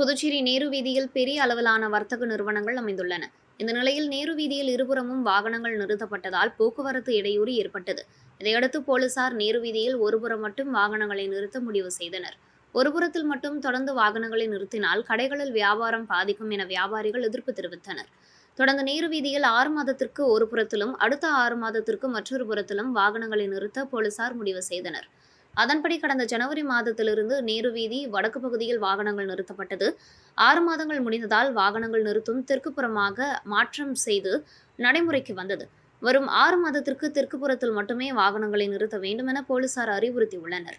புதுச்சேரி நேரு வீதியில் பெரிய அளவிலான வர்த்தக நிறுவனங்கள் அமைந்துள்ளன. இந்த நிலையில் நேரு வீதியில் இருபுறமும் வாகனங்கள் நிறுத்தப்பட்டதால் போக்குவரத்து இடையூறு ஏற்பட்டது. இதையடுத்து போலீசார் நேரு வீதியில் ஒருபுறம் மட்டும் வாகனங்களை நிறுத்த முடிவு செய்தனர். ஒருபுறத்தில் மட்டும் தொடர்ந்து வாகனங்களை நிறுத்தினால் கடைகளில் வியாபாரம் பாதிக்கும் என வியாபாரிகள் எதிர்ப்பு தெரிவித்தனர். தொடர்ந்து நேரு வீதியில் ஆறு மாதத்திற்கு ஒரு புறத்திலும் அடுத்த ஆறு மாதத்திற்கு மற்றொரு புறத்திலும் வாகனங்களை நிறுத்த போலீசார் முடிவு செய்தனர். அதன்படி கடந்த ஜனவரி மாதத்திலிருந்து நேரு வீதி வடக்கு பகுதியில் வாகனங்கள் நிறுத்தப்பட்டது. ஆறு மாதங்கள் முடிந்ததால் வாகனங்கள் நிறுத்தும் தெற்குப்புறமாக மாற்றம் செய்து நடைமுறைக்கு வந்தது. வரும் ஆறு மாதத்திற்கு தெற்குப்புறத்தில் மட்டுமே வாகனங்களை நிறுத்த வேண்டும் என போலீசார் அறிவுறுத்தியுள்ளனர்.